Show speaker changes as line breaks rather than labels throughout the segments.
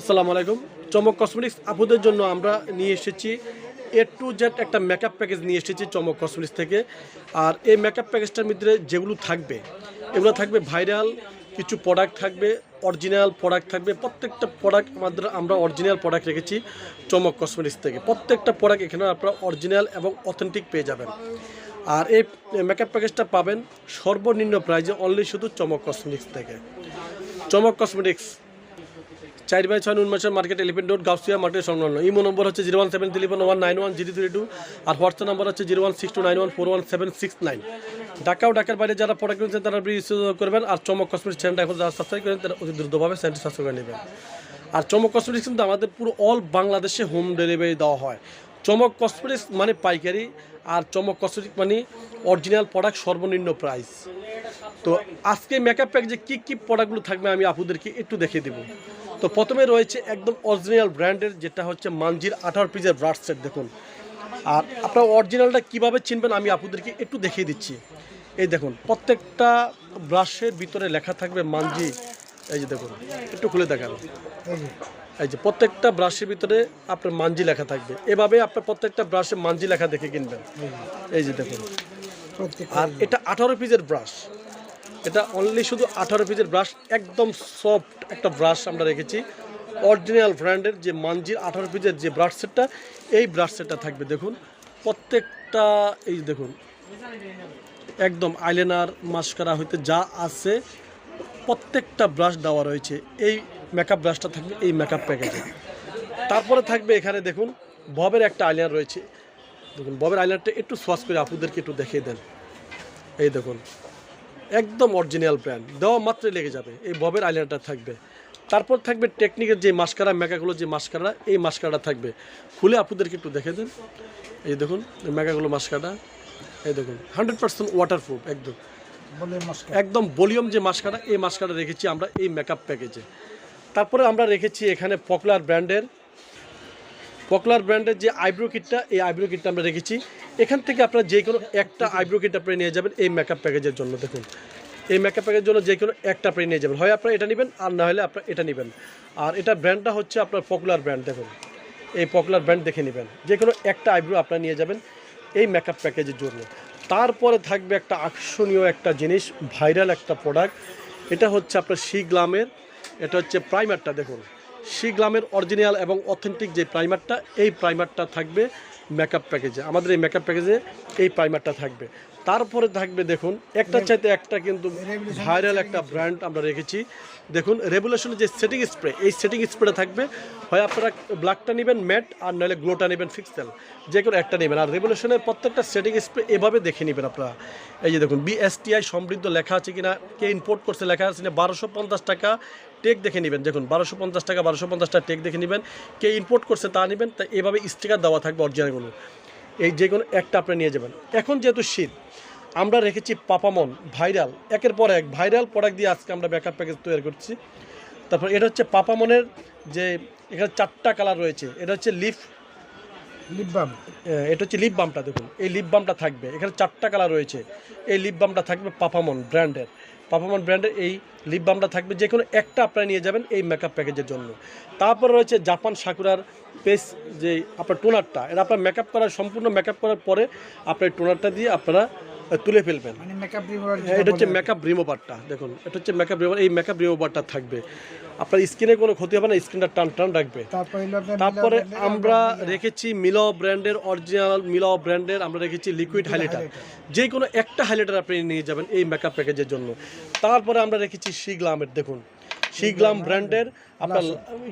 আসসালামু আলাইকুম। চমক কসমেটিক্স আপুদের জন্য আমরা নিয়ে এসেছি এ টু জেড একটা মেকআপ প্যাকেজ নিয়ে এসেছি চমক কসমেটিক্স থেকে। আর এই মেকআপ প্যাকেজটার মধ্যে যেগুলো থাকবে, এগুলো থাকবে ভাইরাল কিছু প্রোডাক্ট থাকবে অরিজিনাল প্রোডাক্ট থাকবে। প্রত্যেকটা প্রোডাক্ট আমাদের, আমরা অরিজিনাল প্রোডাক্ট রেখেছি চমক কসমেটিক্স থেকে। প্রত্যেকটা প্রোডাক্ট এখানে আপনারা অরিজিনাল এবং অথেন্টিক পেয়ে যাবেন। আর এই মেকআপ প্যাকেজটা পাবেন সর্বনিম্ন প্রাইজে অনলি শুধু চমক কসমেটিক্স থেকে। চমক কসমেটিক্স চার বাই ছয় উন্মেষের market elephant road Gausia market সংলগ্ন। ইমো নম্বর হচ্ছে zero one seven three one nine one zero three two আর হোয়াটসঅ্যাপ নাম্বার হচ্ছে zero one six two nine one four one seven six nine. Dhaka ও ঢাকার বাইরে যারা product কিনছেন তারা করবেন আর চমক কসমেটিক্স চ্যানেলটা এখন যারা সাবস্ক্রাইব করেন, তারা অতি দ্রুতভাবে চ্যানেলটি সাবস্ক্রাইব করে নেবেন। আর চমক কসমেটিক্স কিন্তু আমাদের পুরো অল বাংলাদেশে হোম ডেলিভারি দেওয়া হয়। চমক কসমেটিক্স মানে পাইকারি আর চমক কসমেটিক্স মানে অরিজিনাল প্রোডাক্ট সর্বনিম্ন প্রাইস তো আজকে মেকআপ প্যাক যে কী কী প্রোডাক্টগুলো থাকবে আমি আপুদেরকে একটু দেখিয়ে দেবো। তো প্রথমে রয়েছে একদম অরিজিনাল ব্র্যান্ডের যেটা হচ্ছে মানজির আঠারো পিসের ব্রাশ সেট দেখুন। আর আপনার অরিজিনালটা কীভাবে চিনবেন আমি আপুদেরকে একটু দেখিয়ে দিচ্ছি। এই দেখুন প্রত্যেকটা ব্রাশের ভিতরে লেখা থাকবে মানজি এই যে দেখুন একটু খুলে দেখান। এই যে। প্রত্যেকটা ব্রাশের ভিতরে আপনার মানজি লেখা থাকবে। এভাবে আপনার প্রত্যেকটা ব্রাশে মানজি লেখা দেখে কিনবেন। এই যে। দেখুন। আর এটা আঠারো পিসের ব্রাশ এটা অনলি শুধু আঠারো পিসের ব্রাশ একদম সফট একটা ব্রাশ আমরা রেখেছি। অরিজিনাল ব্র্যান্ডের যে মানজির আঠারো পিসের যে ব্রাশ সেটটা এই ব্রাশ সেটটা থাকবে। দেখুন, প্রত্যেকটা, এই দেখুন, একদম আইলাইনার মাস্কারা হইতে যা আছে, প্রত্যেকটা ব্রাশ দেওয়া রয়েছে। এই মেকআপ ব্রাশটা থাকবে এই মেকআপ প্যাকেজে তারপরে থাকবে এখানে দেখুন, ববের একটা আইলাইনার রয়েছে। দেখুন, ববের আইলাইনারটা একটু সোয়াস করে আপুদেরকে একটু দেখিয়ে দেন। এই দেখুন একদম অরিজিনাল ব্র্যান্ড দেওয়া মাত্রই লেগে যাবে। এই ববের আইলাইনারটা থাকবে। তারপর থাকবে টেকনিকের যে মাস্কারা মেকাগুলো যে মাস্কারা এই মাস্কারাটা থাকবে। খুলে আপুদেরকে একটু দেখে দেন। এই দেখুন মেকাগুলো মাস্কারা। এই দেখুন হান্ড্রেড পার্সেন্ট ওয়াটারপ্রুফ একদম। একদম ভলিউম যে মাস্কারা এই মাস্কারা রেখেছি আমরা এই মেকআপ প্যাকেজে তারপরে আমরা রেখেছি এখানে পপুলার ব্র্যান্ডের পপুলার ব্র্যান্ডের যে আইব্রো কিটটা, এই আইব্রো কিটটা আমরা রেখেছি। এখান থেকে আপনারা যে কোনো একটা আইব্রো কিট আপনি নিয়ে যাবেন এই মেকআপ প্যাকেজের জন্য, দেখুন। এই মেকআপ প্যাকেজের জন্য যে কোনো একটা আপনি নিয়ে যাবেন। হয় আপনারা এটা নেবেন, আর না হলে আপনারা এটা নেবেন। আর এটা ব্র্যান্ডটা হচ্ছে আপনার পপুলার ব্র্যান্ড দেখুন। এই পপুলার ব্র্যান্ড দেখে নেবেন। যে কোনো একটা আইব্রো আপনারা নিয়ে যাবেন এই মেকআপ প্যাকেজের জন্য। তারপরে থাকবে একটা আকর্ষণীয় একটা জিনিস ভাইরাল একটা প্রোডাক্ট এটা হচ্ছে আপনার সি গ্লামের এটা হচ্ছে প্রাইমারটা দেখুন। গ্লামের অরিজিনাল এবং অথেন্টিক যে প্রাইমারটা, এই প্রাইমারটা থাকবে মেকআপ প্যাকেজে আমাদের এই মেকআপ প্যাকেজে এই প্রাইমারটা থাকবে। তারপরে থাকবে দেখুন একটা চাইতে একটা কিন্তু ভাইরাল একটা ব্র্যান্ড আমরা রেখেছি। দেখুন রেগুলেশনের যে সেটিং স্প্রে এই সেটিং স্প্রেটা থাকবে। হয় আপনারা ব্ল্যাকটা নেবেন ম্যাট আর নাহলে গ্লোটা নেবেন ফিক্সেল যে কোনো একটা নেবেন। আর রেগুলেশনের প্রত্যেকটা সেটিং স্প্রে এভাবে দেখে নেবেন আপনারা। এই যে দেখুন বিএসটিআই সমৃদ্ধ লেখা আছে কিনা কে ইম্পোর্ট করছে লেখা আছে কিনা বারোশো পঞ্চাশ টাকা টেক দেখে নেবেন। দেখুন বারোশো পঞ্চাশ টাকা বারোশো পঞ্চাশ টাকা টেক দেখে নেবেন। কে ইম্পোর্ট করছে তা নেবেন। তা এভাবে স্টিকার দেওয়া থাকবে অরিজিনালগুলো এই যে কোনো একটা আপনি নিয়ে যাবেন। এখন যেহেতু শীত আমরা রেখেছি পাপামন ভাইরাল একের পর এক ভাইরাল প্রোডাক্ট দিয়ে আজকে আমরা ব্যাকআপ প্যাকেজ তৈরি করছি। তারপর এটা হচ্ছে পাপামনের যে এখানে চারটা কালার রয়েছে এটা হচ্ছে লিফ
লিপবাম
এটা হচ্ছে লিপ বামটা দেখুন এই লিপ বামটা থাকবে। এখানে চারটা কালার রয়েছে এই লিপ বামটা থাকবে পাপামন ব্র্যান্ডের পাপামন ব্র্যান্ডের এই লিপ বামটা থাকবে যে কোনো একটা আপনারা নিয়ে যাবেন এই মেকআপ প্যাকেজের জন্য। তারপর রয়েছে জাপান সাকুরার পেস যে আপনার টোনারটা এটা আপনার মেকআপ করার সম্পূর্ণ মেকআপ করার পরে আপনার টোনারটা দিয়ে আপনারা তুলে ফেলবেন।
মানে
হ্যাঁ, এটা হচ্ছে মেকআপ রিমোভারটা দেখুন এটা হচ্ছে মেকআপ রিমোভার এই মেকআপ রিমোভারটা থাকবে। আপনার স্কিনে কোনো ক্ষতি হবে না স্কিনটা টান টান রাখবে।
তারপরে
আমরা রেখেছি মিলো ব্র্যান্ডের অরিজিনাল মিলো ব্র্যান্ডের আমরা রেখেছি লিকুইড হাইলাইটার যে কোনো একটা হাইলাইটার আপনি নিয়ে যাবেন এই মেকআপ প্যাকেজের জন্য। তারপরে আমরা রেখেছি শিগ্লামের দেখুন। শিগ্লাম ব্র্যান্ডের আপনার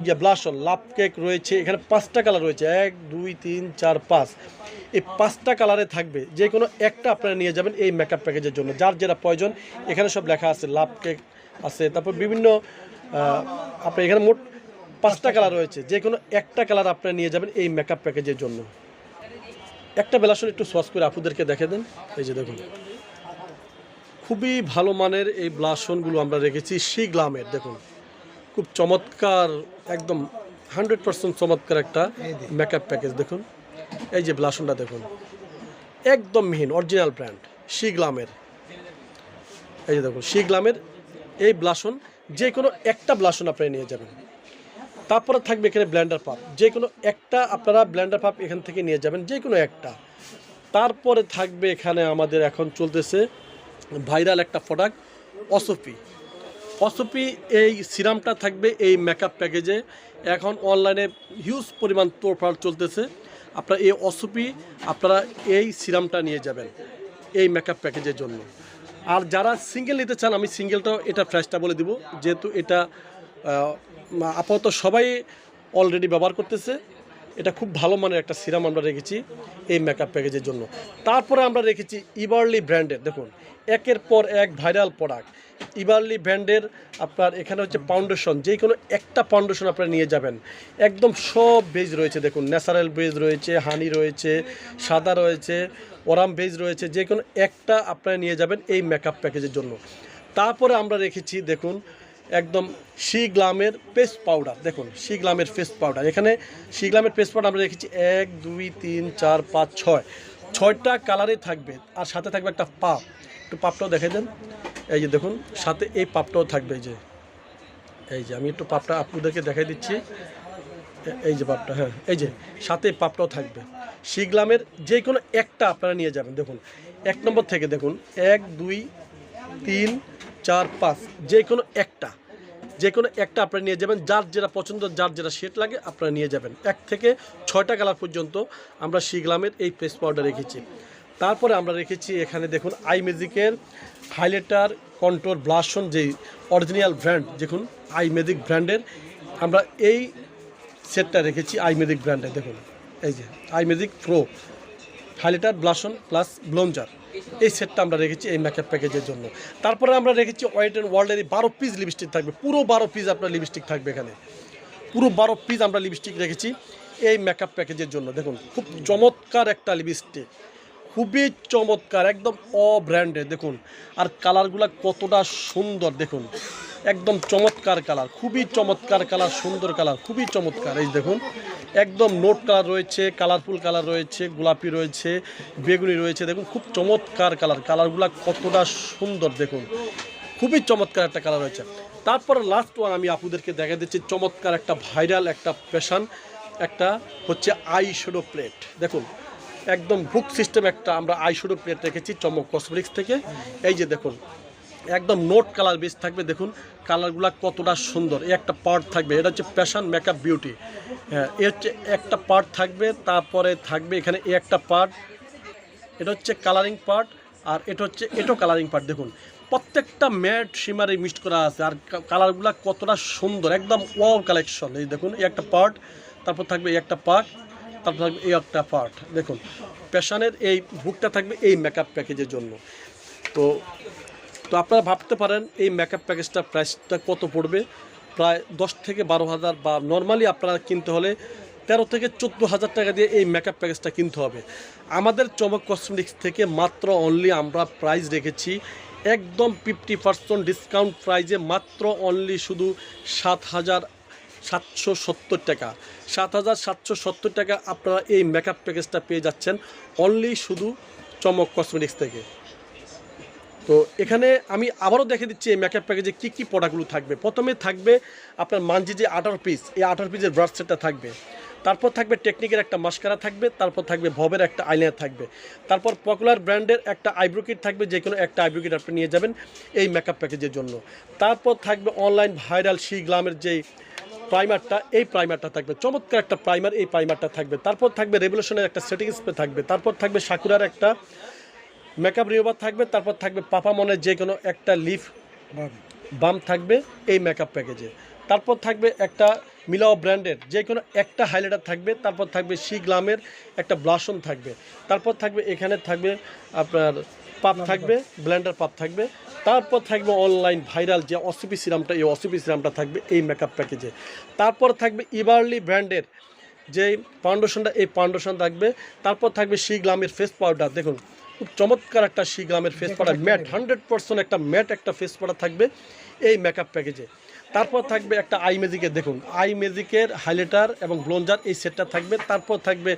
ইয়ে ব্লাশন লাভ কেক রয়েছে এখানে পাঁচটা কালার রয়েছে এক দুই তিন চার পাঁচ। এই পাঁচটা কালারে থাকবে যে কোনো একটা আপনারা নিয়ে যাবেন এই মেকআপ প্যাকেজের জন্য। যার যেটা প্রয়োজন এখানে সব লেখা আছে লাভ কেক আছে তারপর বিভিন্ন আপনার এখানে মোট পাঁচটা কালার রয়েছে যে কোনো একটা কালার আপনারা নিয়ে যাবেন এই মেকআপ প্যাকেজের জন্য। একটা বেলাসন একটু সস করে আপুদেরকে দেখে দেন এই যে দেখুন। খুবই ভালো মানের এই ব্লাসনগুলো আমরা রেখেছি সি গ্লামের দেখুন। খুব চমৎকার একদম হান্ড্রেড পার্সেন্ট চমৎকার একটা মেকআপ প্যাকেজ দেখুন। এই যে ব্লাসনটা দেখুন। একদম মিহিন অরিজিনাল ব্র্যান্ড সি গ্লামের। এই যে দেখুন সি গ্লামের এই ব্লাসন যে কোনো একটা ব্লাসন আপনি নিয়ে যাবেন। তারপরে থাকবে এখানে ব্ল্যান্ডার পাপ যে কোনো একটা আপনারা ব্ল্যান্ডার পাপ এখান থেকে নিয়ে যাবেন যে কোনো একটা। তারপরে থাকবে এখানে আমাদের এখন চলতেছে ভাইরাল একটা প্রোডাক্ট অসপি অসপি এই সিরামটা থাকবে এই মেকআপ প্যাকেজে এখন অনলাইনে হিউজ পরিমাণ তোড়ফাড় চলতেছে। আপনারা এই অসপি আপনারা এই সিরামটা নিয়ে যাবেন এই মেকআপ প্যাকেজের জন্য। আর যারা সিঙ্গেল নিতে চান, আমি সিঙ্গেলটাও এটা প্রাইসটা বলে দিব। যেহেতু এটা আপাতত সবাই অলরেডি ব্যবহার করতেছে। এটা খুব ভালো মানের একটা সিরাম আমরা রেখেছি এই মেকআপ প্যাকেজের জন্য। তারপরে আমরা রেখেছি ইবার্লি ব্র্যান্ডের দেখুন, একের পর এক ভাইরাল প্রোডাক্ট ইবারলি ব্র্যান্ডের আপনার এখানে হচ্ছে ফাউন্ডেশন যে কোনো একটা ফাউন্ডেশন আপনারা নিয়ে যাবেন। একদম সব বেজ রয়েছে, দেখুন ন্যাচারাল বেজ রয়েছে হানি রয়েছে, সাদা রয়েছে, ওরাম বেজ রয়েছে, যে কোনো একটা আপনারা নিয়ে যাবেন এই মেকআপ প্যাকেজের জন্য। তারপরে আমরা রেখেছি, দেখুন একদম শি গ্লামের পেস্ট পাউডার। দেখুন শি গ্লামের পেস্ট পাউডার। এখানে শি গ্লামের পেস্ট পাউডার আমরা রেখেছি এক, দুই, তিন, চার, পাঁচ, ছয়। ছয়টা কালারে থাকবে, আর সাথে থাকবে একটা পাপ। একটু পাপটাও দেখে দেন। এই যে দেখুন, সাথে এই পাপটাও থাকবে এই যে। এই যে, আমি একটু পাপটা আপনাদেরকে দেখাই দিচ্ছি। এই যে পাপটা হ্যাঁ এই যে, সাথে পাপটাও থাকবে। শিগলামের যে কোনো একটা আপনারা নিয়ে যাবেন। দেখুন, এক নম্বর থেকে দেখুন, এক, দুই, তিন চার, পাঁচ যে কোনো একটা যে কোনো একটা আপনারা নিয়ে যাবেন। যার যেটা পছন্দ, যার যেটা সেট লাগে আপনারা নিয়ে যাবেন। এক থেকে ছয়টা কালার পর্যন্ত আমরা শিগলামের এই পেস্ট পাউডার রেখেছি। তারপরে আমরা রেখেছি এখানে দেখুন আই ম্যাজিকের হাইলাইটার কন্ট্রোল ব্লাশন যে অরিজিনাল ব্র্যান্ড দেখুন আই ম্যাজিক ব্র্যান্ডের আমরা এই সেটটা রেখেছি আই ম্যাজিক ব্র্যান্ডের দেখুন। এই যে eye magic pro highlighter blush on plus bronzer এই সেটটা আমরা রেখেছি এই মেকআপ প্যাকেজের জন্য। তারপরে আমরা রেখেছি হোয়াইট অ্যান্ড ওয়ার্ল্ডের বারো পিস লিপস্টিক থাকবে। পুরো বারো পিস আপনার লিপস্টিক থাকবে এখানে। পুরো বারো পিস আমরা লিপস্টিক রেখেছি এই মেকআপ প্যাকেজের জন্য। দেখুন, খুব চমৎকার একটা লিপস্টিক খুবই চমৎকার, একদম অ ব্র্যান্ডের দেখুন। আর কালারগুলো কতটা সুন্দর, দেখুন। একদম চমৎকার কালার, খুবই চমৎকার কালার, সুন্দর কালার, খুবই চমৎকার। এই দেখুন, একদম নোট কালার রয়েছে, কালারফুল কালার রয়েছে, গোলাপি রয়েছে, বেগুনি রয়েছে, দেখুন, খুব চমৎকার কালার। কালারগুলো কতটা সুন্দর, দেখুন, খুবই চমৎকার একটা কালার রয়েছে। তারপরে লাস্ট ওয়ান আমি আপুদেরকে দেখা দিচ্ছি, চমৎকার একটা ভাইরাল একটা পেশান একটা হচ্ছে আই শ্যাডো প্লেট দেখুন, একদম বুক সিস্টেম একটা আমরা আই প্লেট রেখেছি, চমক কসমেটিক্স থেকে। এই যে দেখুন একদম নোট কালার বেস থাকবে, দেখুন কালারগুলো কতটা সুন্দর। একটা পার্ট থাকবে, এটা হচ্ছে প্যাশন মেকআপ বিউটি। হ্যাঁ এ হচ্ছে একটা পার্ট থাকবে, তারপরে থাকবে এখানে এই একটা পার্ট। এটা হচ্ছে কালারিং পার্ট আর এটা হচ্ছে এটো কালারিং পার্ট, দেখুন। প্রত্যেকটা ম্যাট সীমারে মিক্সড করা আছে আর কালারগুলো কতটা সুন্দর, একদম ওয়াও কালেকশন। এই দেখুন, এই একটা পার্ট, তারপর থাকবে একটা পার্ট, তারপর থাকবে এই একটা পার্ট, দেখুন। প্যাশানের এই বুকটা থাকবে এই মেকআপ প্যাকেজের জন্য। তো তো আপনারা ভাবতে পারেন, এই মেকআপ প্যাকেজটা প্রাইসটা কত পড়বে? প্রায় দশ থেকে বারো হাজার বা নর্মালি আপনারা কিনতে হলে তেরো থেকে চোদ্দ হাজার টাকা দিয়ে এই মেকআপ প্যাকেজটা কিনতে হবে। আমাদের চমক কসমেটিক্স থেকে মাত্র অনলি আমরা প্রাইস রেখেছি একদম ফিফটি পার্সেন্ট ডিসকাউন্ট প্রাইজে মাত্র অনলি শুধু সাত হাজার সাতশো সত্তর টাকা। সাত হাজার সাতশো সত্তর টাকা আপনারা এই মেকআপ প্যাকেজটা পেয়ে যাচ্ছেন অনলি শুধু চমক কসমেটিক্স থেকে। তো এখানে আমি আবারও দেখে দিচ্ছি এই মেকআপ প্যাকেজে কী কী প্রোডাক্টগুলো থাকবে। প্রথমে থাকবে আপনার মানজি যে আঠারো পিস এই আঠারো পিসের ব্রাশ সেটটা থাকবে। তারপর থাকবে টেকনিকের একটা মাস্কারা থাকবে, তারপর থাকবে ভবের একটা আইলাইনার থাকবে। তারপর পপুলার ব্র্যান্ডের একটা আইব্রো কিট থাকবে, যে কোনো একটা আইব্রো কিট আপনি নিয়ে যাবেন এই মেকআপ প্যাকেজের জন্য। তারপর থাকবে অনলাইন ভাইরাল শি গ্লামের যেই প্রাইমারটা এই প্রাইমারটা থাকবে। চমৎকার একটা প্রাইমার এই প্রাইমারটা থাকবে। তারপর থাকবে রেভলিউশনের একটা সেটিং স্প্রে থাকবে। তারপর থাকবে সাকুরার একটা মেকআপ রিওভার থাকবে তারপর থাকবে পাপা মনের যে কোনো একটা লিফ
বাম।
থাকবে এই মেকআপ প্যাকেজে। তারপর থাকবে একটা মিলাও ব্র্যান্ডের যে কোনো একটা হাইলাইটার থাকবে তারপর থাকবে সি গ্লামের একটা ব্লাশন থাকবে। তারপর থাকবে এখানে থাকবে আপনার পাপ থাকবে ব্লেন্ডার পাপ থাকবে। তারপর থাকবে অনলাইন ভাইরাল যে অসিপি সিরামটা এই অসিপি সিরামটা থাকবে এই মেকআপ প্যাকেজে। তারপর থাকবে ইবারলি ব্র্যান্ডের যে ফাউন্ডেশনটা এই ফাউন্ডেশন থাকবে। তারপর থাকবে সি গ্লামের ফেস পাউডার দেখুন খুব চমৎকার একটা She গ্লামের face powder matte hundred percent একটা ম্যাট একটা ফেস পাউডার থাকবে এই মেকআপ প্যাকেজে তারপর থাকবে একটা আই ম্যাজিকের দেখুন আই ম্যাজিকের হাইলাইটার এবং ব্লঞ্জার এই সেটটা থাকবে। তারপর থাকবে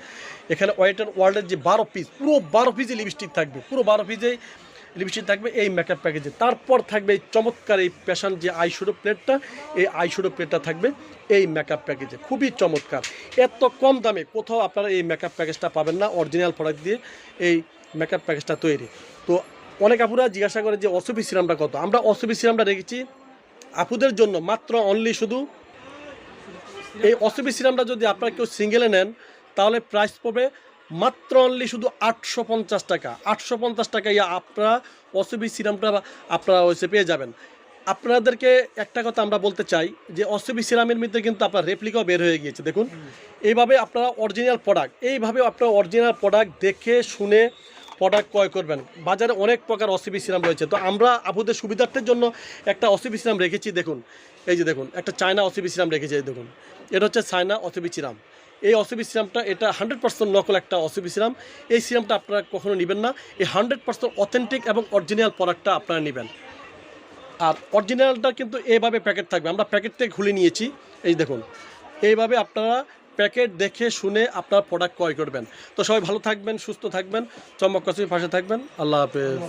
এখানে অ্যান্ড ওয়ার্ল্ডের যে বারো পিস পুরো বারো পিসে লিপস্টিক থাকবে, পুরো বারো পিসেই লিপস্টিক থাকবে এই মেকআপ প্যাকেজে তারপর থাকবে এই চমৎকার এই প্যাশান যে আইশুডো প্লেটটা এই আইশুডো প্লেটটা থাকবে এই মেকআপ প্যাকেজে খুবই চমৎকার। এত কম দামে কোথাও আপনারা এই মেকআপ প্যাকেজটা পাবেন না অরিজিনাল প্রোডাক্ট দিয়ে এই মেকআপ প্যাকেজটা তৈরি। তো অনেক আপুরা জিজ্ঞাসা করে যে অসুবি সিরামটা কত? আমরা অসুবি সিরামটা রেখেছি। আপুদের জন্য মাত্র অনলি শুধু এই অসুবি সিরামটা যদি আপনারা কেউ সিঙ্গেলে নেন, তাহলে প্রাইস পড়বে মাত্র অনলি শুধু আটশো পঞ্চাশ টাকা। আটশো পঞ্চাশ টাকা ইয়া আপনারা অসুবি সিরামটা আপনারা হচ্ছে পেয়ে যাবেন। আপনাদেরকে একটা কথা আমরা বলতে চাই যে অসুবি সিরামের মধ্যে কিন্তু আপনার রেপ্লিকাও বের হয়ে গিয়েছে। দেখুন, এইভাবে আপনারা অরিজিনাল প্রোডাক্ট এইভাবে আপনারা অরিজিনাল প্রোডাক্ট দেখে, শুনে প্রোডাক্ট ক্রয় করবেন। বাজারে অনেক প্রকার অসিবি সিরাম রয়েছে। তো আমরা আপুদের সুবিধার্থের জন্য একটা অসিবি সিরাম রেখেছি, দেখুন। এই যে দেখুন, একটা চায়না অসিবি সিরাম রেখেছি, এই দেখুন। এটা হচ্ছে চায়না অসিবি সিরাম। এই অসিবি সিরামটা, এটা হান্ড্রেড পার্সেন্ট নকল একটা অসিবি সিরাম। এই সিরামটা আপনারা কখনো নেবেন না। এই হান্ড্রেড পার্সেন্ট অথেন্টিক এবং অরিজিনাল প্রোডাক্টটা আপনারা নেবেন। আর অরিজিনালটা কিন্তু এইভাবে প্যাকেট থাকবে। আমরা প্যাকেট থেকে খুলে নিয়েছি। এই দেখুন, এইভাবে আপনারা প্যাকেট দেখে শুনে আপনার প্রোডাক্ট ক্রয় করবেন। তো সবাই ভালো থাকবেন, সুস্থ থাকবেন চমক কাশ্মীর পাশে থাকবেন। আল্লাহ হাফেজ।